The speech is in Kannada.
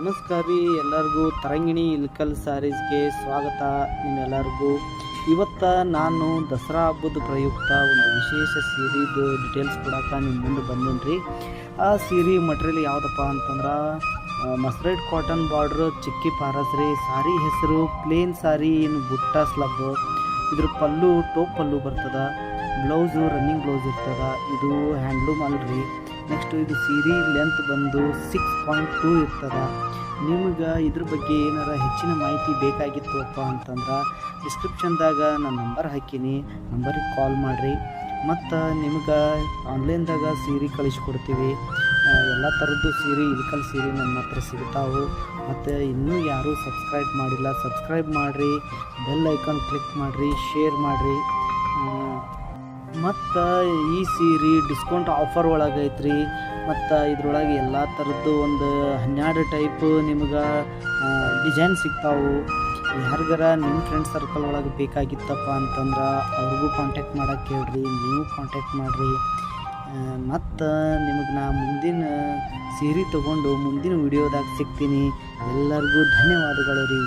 ನಮಸ್ಕಾರ ರೀ ಎಲ್ಲರಿಗೂ ತರಂಗಿಣಿ ಇಲ್ಕಲ್ ಸ್ಯಾರೀಸ್ಗೆ ಸ್ವಾಗತ ನಿಮ್ಮೆಲ್ಲರಿಗೂ. ಇವತ್ತು ನಾನು ದಸರಾ ಹಬ್ಬದ ಪ್ರಯುಕ್ತ ಒಂದು ವಿಶೇಷ ಸೀರೆದು ಡಿಟೇಲ್ಸ್ ಕೊಡಕ್ಕೆ ನಿಮ್ಮ ಮುಂದೆ ಬಂದೇನಿ ರೀ ಆ ಸೀರೆ ಮಟೀರಿಯಲ್ ಯಾವುದಪ್ಪ ಅಂತಂದ್ರೆ ಮಸ್ರೈಡ್ ಕಾಟನ್ ಬಾರ್ಡ್ರ್ ಚಿಕ್ಕಿ ಪಾರಸ್ ರೀ. ಸಾರಿ ಹೆಸರು ಪ್ಲೇನ್ ಸಾರಿ ಏನು ಬುಟ್ಟ ಸ್ಲಬ್ ಇದ್ರ ಪಲ್ಲು ಟೋಪ್ ಪಲ್ಲು ಬರ್ತದ. ಬ್ಲೌಸು ರನ್ನಿಂಗ್ ಬ್ಲೌಸ್ ಇರ್ತದ. ಇದು ಹ್ಯಾಂಡ್ಲೂಮ್ ಅಲ್ರಿ. ನೆಕ್ಸ್ಟ್ ಇದು ಸೀರೆ ಲೆಂತ್ ಬಂದು ಸಿಕ್ಸ್ ಪಾಯಿಂಟ್ ಟೂ ಇರ್ತದೆ. ನಿಮ್ಗೆ ಇದ್ರ ಬಗ್ಗೆ ಏನಾರ ಹೆಚ್ಚಿನ ಮಾಹಿತಿ ಬೇಕಾಗಿತ್ತು ಅಪ್ಪ ಅಂತಂದ್ರೆ ಡಿಸ್ಕ್ರಿಪ್ಷನ್ದಾಗ ನಾನು ನಂಬರ್ ಹಾಕೀನಿ ನಂಬರಿಗೆ ಕಾಲ್ ಮಾಡಿರಿ. ಮತ್ತು ನಿಮ್ಗೆ ಆನ್ಲೈನ್ದಾಗ ಸೀರೆ ಕಳಿಸ್ಕೊಡ್ತೀವಿ. ಎಲ್ಲ ಥರದ್ದು ಸೀರೆ ಇಲ್ಕಲ್ ಸೀರೆ ನಮ್ಮ ಹತ್ರ ಸಿಗ್ತಾವೆ. ಮತ್ತು ಇನ್ನೂ ಯಾರೂ ಸಬ್ಸ್ಕ್ರೈಬ್ ಮಾಡಿಲ್ಲ ಸಬ್ಸ್ಕ್ರೈಬ್ ಮಾಡಿರಿ. ಬೆಲ್ ಐಕಾನ್ ಕ್ಲಿಕ್ ಮಾಡಿರಿ ಶೇರ್ ಮಾಡಿರಿ. ಮತ್ತು ಈ ಸೀರೆ ಡಿಸ್ಕೌಂಟ್ ಆಫರ್ ಒಳಗೈತ್ರಿ ಮತ್ತು ಇದ್ರೊಳಗೆ ಎಲ್ಲ ಥರದ್ದು ಒಂದು ಹನ್ನೆರಡು ಟೈಪ್ ನಿಮ್ಗೆ ಡಿಸೈನ್ ಸಿಗ್ತಾವೆ. ಯಾರಿಗಾರ ನಿಮ್ಮ ಫ್ರೆಂಡ್ ಸರ್ಕಲ್ ಒಳಗೆ ಬೇಕಾಗಿತ್ತಪ್ಪ ಅಂತಂದ್ರೆ ಅವ್ರಿಗೂ ಕಾಂಟ್ಯಾಕ್ಟ್ ಮಾಡೋಕ್ಕೆ ಹೇಳ್ರಿ, ನೀವು ಕಾಂಟ್ಯಾಕ್ಟ್ ಮಾಡಿರಿ. ಮತ್ತು ನಿಮಗೆ ನಾ ಮುಂದಿನ ಸೀರೆ ತೊಗೊಂಡು ಮುಂದಿನ ವಿಡಿಯೋದಾಗ ಸಿಗ್ತೀನಿ. ಎಲ್ಲರಿಗೂ ಧನ್ಯವಾದಗಳು ರೀ.